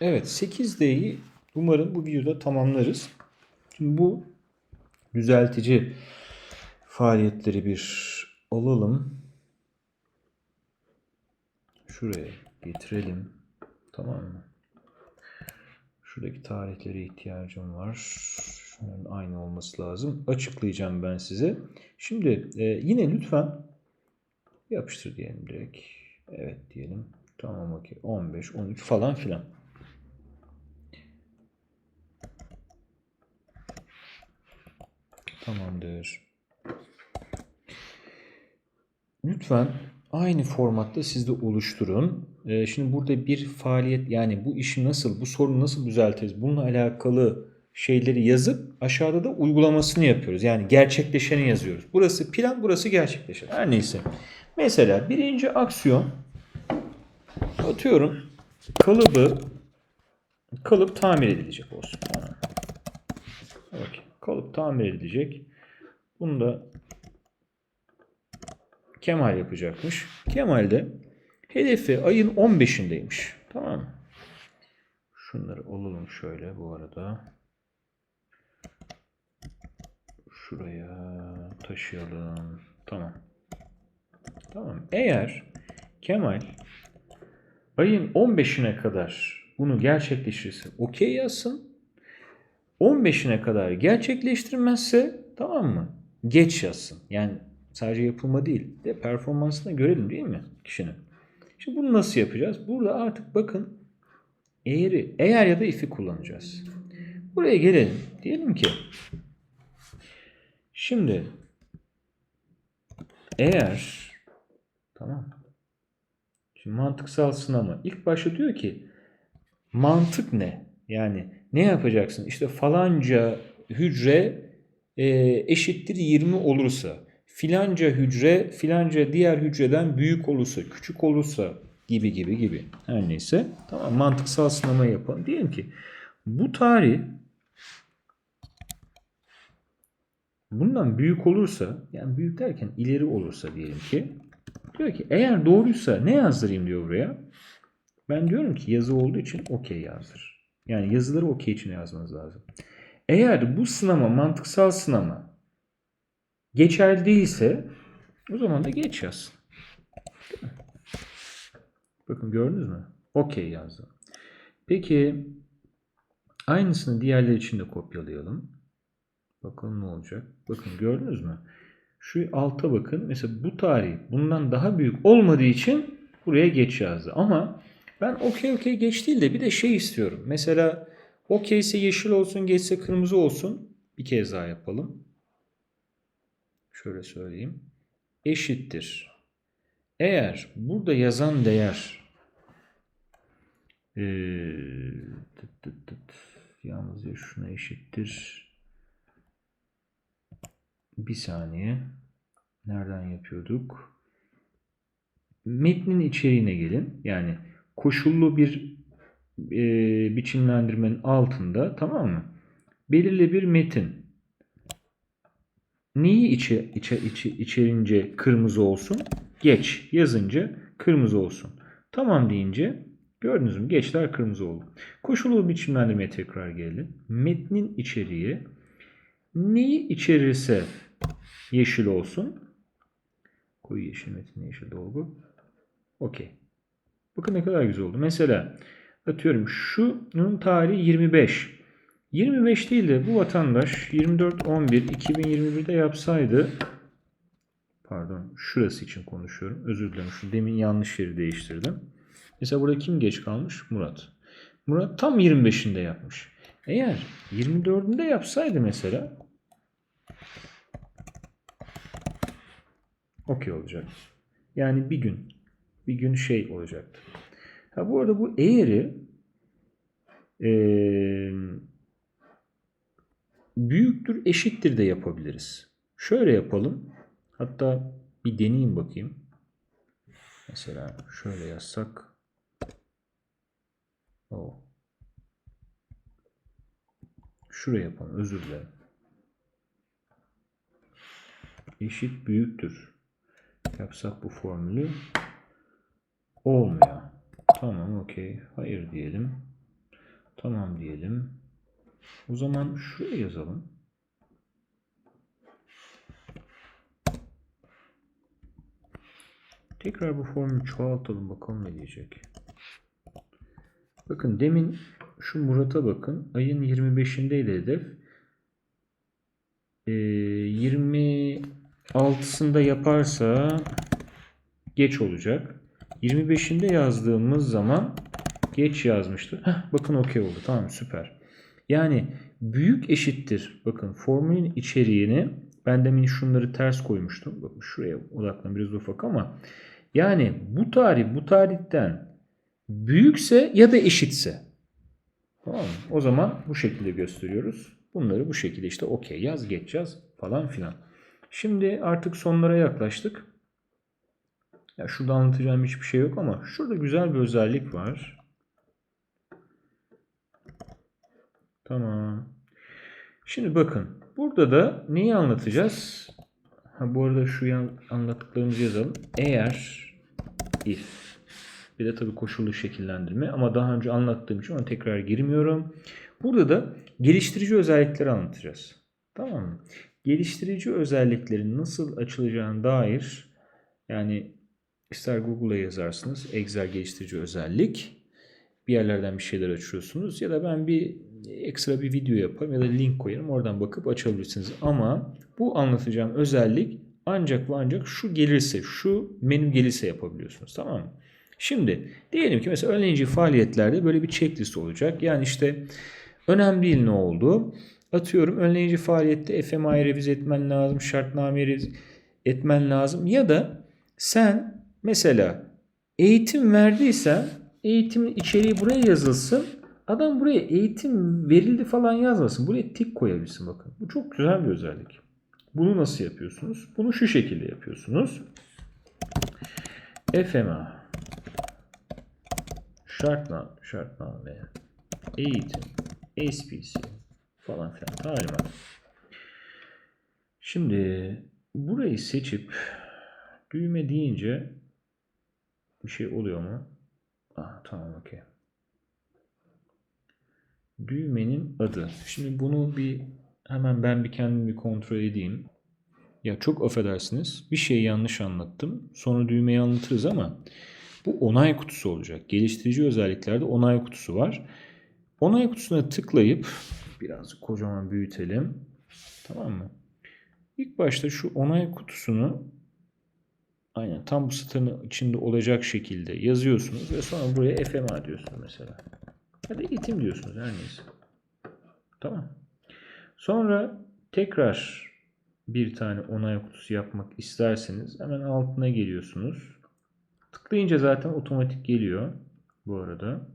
Evet 8D'yi umarım bu videoda tamamlarız. Şimdi bu düzeltici faaliyetleri bir alalım. Şuraya getirelim. Tamam mı? Şuradaki tarihlere ihtiyacım var. Şunların aynı olması lazım. Açıklayacağım ben size. Şimdi e, yine lütfen yapıştır diyelim direkt. Evet diyelim. Tamam okey. 15, 13 falan filan. Tamamdır. Lütfen aynı formatta siz de oluşturun. Ee, şimdi burada bir faaliyet yani bu işi nasıl, bu sorunu nasıl düzeltiriz? Bununla alakalı şeyleri yazıp aşağıda da uygulamasını yapıyoruz. Yani gerçekleşeni yazıyoruz. Burası plan, burası gerçekleşen. Her neyse. Mesela birinci aksiyon atıyorum kalıbı kalıp tamir edilecek olsun. Kalıp tamir edilecek. Bunu da Kemal yapacakmış. Kemal de hedefi ayın 15'indeymiş. Tamam mı? Şunları alalım şöyle bu arada. Şuraya taşıyalım. Tamam. Tamam. Eğer Kemal ayın 15'ine kadar bunu gerçekleştirirse okey yazsın. 15'ine kadar gerçekleştirmezse tamam mı? Geç yazsın. Yani sadece yapılma değil de performansını görelim değil mi kişinin? Şimdi bunu nasıl yapacağız? Burada artık bakın eğri, eğer ya da if'i kullanacağız. Buraya gelelim. Diyelim ki şimdi eğer tamam Şimdi mantıksal sınama. İlk başta diyor ki mantık ne? Yani ne yapacaksın? İşte falanca hücre e, eşittir 20 olursa, filanca hücre filanca diğer hücreden büyük olursa, küçük olursa gibi gibi gibi. Her neyse. Tamam mantıksal sınama yapalım. Diyelim ki bu tarih bundan büyük olursa yani büyük derken ileri olursa diyelim ki diyor ki eğer doğruysa ne yazdırayım diyor buraya. Ben diyorum ki yazı olduğu için okey yazdır. Yani yazıları okey için yazmanız lazım. Eğer bu sınama mantıksal sınama geçerli değilse o zaman da geç yazsın. Bakın gördünüz mü? Okey yazdım. Peki aynısını diğerleri için de kopyalayalım. Bakalım ne olacak. Bakın gördünüz mü? Şu alta bakın. Mesela bu tarih bundan daha büyük olmadığı için buraya geç yazdı. Ama ben okey okey geç değil de bir de şey istiyorum. Mesela okey ise yeşil olsun, geçse kırmızı olsun. Bir kez daha yapalım. Şöyle söyleyeyim. Eşittir. Eğer burada yazan değer ee, tıt tıt tıt, yalnızca şuna eşittir. Bir saniye. Nereden yapıyorduk? Metnin içeriğine gelin. Yani koşullu bir e, biçimlendirmenin altında tamam mı? Belirli bir metin. Neyi içe, içe, içe, içerince kırmızı olsun? Geç yazınca kırmızı olsun. Tamam deyince gördünüz mü? Geçler kırmızı oldu. Koşullu biçimlendirmeye tekrar gelin. Metnin içeriği neyi içerirse yeşil olsun. Koyu yeşil metin yeşil dolgu. Okey. Bakın ne kadar güzel oldu. Mesela atıyorum şunun tarihi 25. 25 değil de bu vatandaş 24-11-2021'de yapsaydı pardon şurası için konuşuyorum. Özür dilerim. Şu demin yanlış yeri değiştirdim. Mesela burada kim geç kalmış? Murat. Murat tam 25'inde yapmış. Eğer 24'ünde yapsaydı mesela okey olacak. Yani bir gün bir gün şey olacaktı. Ha bu arada bu eğri ee, büyüktür eşittir de yapabiliriz. Şöyle yapalım. Hatta bir deneyeyim bakayım. Mesela şöyle yazsak. O. Şuraya yapalım. Özür dilerim. Eşit büyüktür. Yapsak bu formülü olmuyor. Tamam okey. Hayır diyelim. Tamam diyelim. O zaman şuraya yazalım. Tekrar bu formülü çoğaltalım bakalım ne diyecek. Bakın demin şu Murat'a bakın. Ayın 25'indeydi hedef. Ee, 26'sında yaparsa geç olacak. 25'inde yazdığımız zaman geç yazmıştı. Heh, bakın okey oldu. Tamam süper. Yani büyük eşittir. Bakın formülün içeriğini ben demin şunları ters koymuştum. Bakın şuraya odaklan biraz ufak ama yani bu tarih bu tarihten büyükse ya da eşitse. Tamam? O zaman bu şekilde gösteriyoruz. Bunları bu şekilde işte okey yaz geç yaz falan filan. Şimdi artık sonlara yaklaştık. Ya şurada anlatacağım hiçbir şey yok ama şurada güzel bir özellik var. Tamam. Şimdi bakın. Burada da neyi anlatacağız? Ha, bu arada şu yan anlattıklarımızı yazalım. Eğer if bir de tabii koşullu şekillendirme ama daha önce anlattığım için ona tekrar girmiyorum. Burada da geliştirici özellikleri anlatacağız. Tamam mı? Geliştirici özelliklerin nasıl açılacağına dair yani ister Google'a yazarsınız Excel geliştirici özellik bir yerlerden bir şeyler açıyorsunuz ya da ben bir ekstra bir video yaparım ya da link koyarım oradan bakıp açabilirsiniz. Ama bu anlatacağım özellik ancak ve ancak şu gelirse, şu menü gelirse yapabiliyorsunuz. Tamam mı? Şimdi diyelim ki mesela önleyici faaliyetlerde böyle bir checklist olacak. Yani işte önemli değil ne oldu. Atıyorum önleyici faaliyette FMI'yi revize etmen lazım, şartnameyi revize etmen lazım. Ya da sen mesela eğitim verdiysen eğitimin içeriği buraya yazılsın. Adam buraya eğitim verildi falan yazmasın. Buraya tik koyabilsin bakın. Bu çok güzel bir özellik. Bunu nasıl yapıyorsunuz? Bunu şu şekilde yapıyorsunuz. FMA şartname, şartname, eğitim, SPC falan filan talimat. Şimdi burayı seçip düğme deyince bir şey oluyor mu? Ah, tamam okey. Düğmenin adı. Şimdi bunu bir hemen ben bir kendim bir kontrol edeyim. Ya çok affedersiniz. Bir şey yanlış anlattım. Sonra düğmeyi anlatırız ama bu onay kutusu olacak. Geliştirici özelliklerde onay kutusu var. Onay kutusuna tıklayıp biraz kocaman büyütelim. Tamam mı? İlk başta şu onay kutusunu aynen tam bu satırın içinde olacak şekilde yazıyorsunuz ve sonra buraya FMA diyorsunuz mesela. Ya da eğitim diyorsunuz her neyse. Tamam. Sonra tekrar bir tane onay kutusu yapmak isterseniz hemen altına geliyorsunuz. Tıklayınca zaten otomatik geliyor bu arada.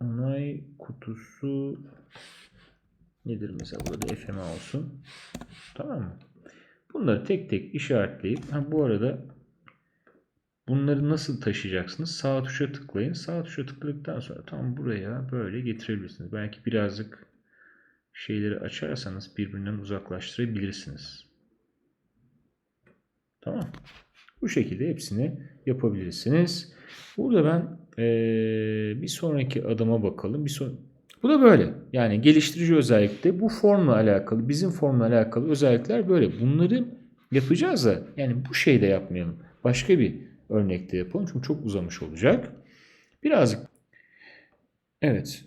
Onay kutusu nedir mesela burada FMA olsun. Tamam mı? Bunları tek tek işaretleyip ha bu arada bunları nasıl taşıyacaksınız? Sağ tuşa tıklayın. Sağ tuşa tıkladıktan sonra tam buraya böyle getirebilirsiniz. Belki birazcık şeyleri açarsanız birbirinden uzaklaştırabilirsiniz. Tamam. Bu şekilde hepsini yapabilirsiniz. Burada ben ee, bir sonraki adıma bakalım. Bir son bu da böyle. Yani geliştirici özellikle bu formla alakalı, bizim formla alakalı özellikler böyle. Bunları yapacağız da yani bu şeyde yapmayalım. Başka bir örnekte yapalım. Çünkü çok uzamış olacak. Birazcık Evet.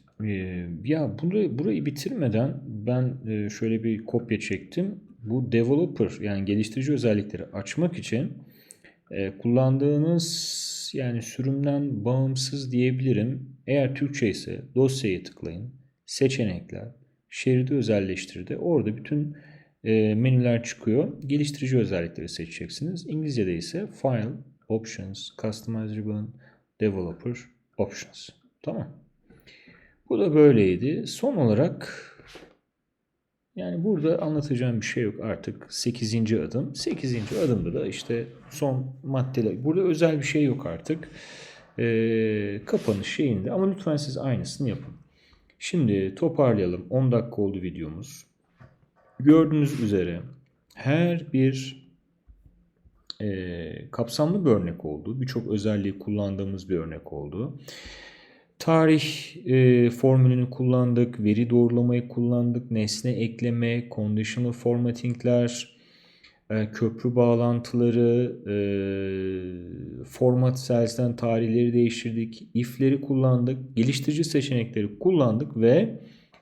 ya burayı, burayı bitirmeden ben şöyle bir kopya çektim. Bu developer yani geliştirici özellikleri açmak için kullandığınız yani sürümden bağımsız diyebilirim. Eğer Türkçe ise dosyayı tıklayın. Seçenekler, şeridi özelleştirdi. Orada bütün menüler çıkıyor. Geliştirici özellikleri seçeceksiniz. İngilizce'de ise File, Options, Customize Ribbon, Developer, Options. Tamam. Bu da böyleydi. Son olarak yani burada anlatacağım bir şey yok artık 8. adım. 8. adımda da işte son maddeler. Burada özel bir şey yok artık. Ee, kapanış şeyinde ama lütfen siz aynısını yapın. Şimdi toparlayalım. 10 dakika oldu videomuz. Gördüğünüz üzere her bir e, kapsamlı bir örnek oldu. Birçok özelliği kullandığımız bir örnek oldu. Tarih e, formülünü kullandık, veri doğrulamayı kullandık, nesne ekleme, conditional formattingler, e, köprü bağlantıları, e, format cells'den tarihleri değiştirdik, if'leri kullandık, geliştirici seçenekleri kullandık ve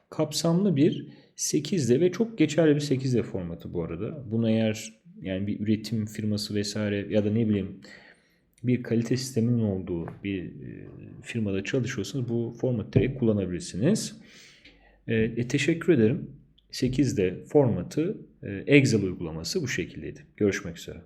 kapsamlı bir 8'de ve çok geçerli bir 8'de formatı bu arada. Bunu eğer yani bir üretim firması vesaire ya da ne bileyim bir kalite sisteminin olduğu bir e, firmada çalışıyorsanız bu formatı direkt kullanabilirsiniz. E, e, teşekkür ederim. 8'de formatı e, Excel uygulaması bu şekildeydi. Görüşmek üzere.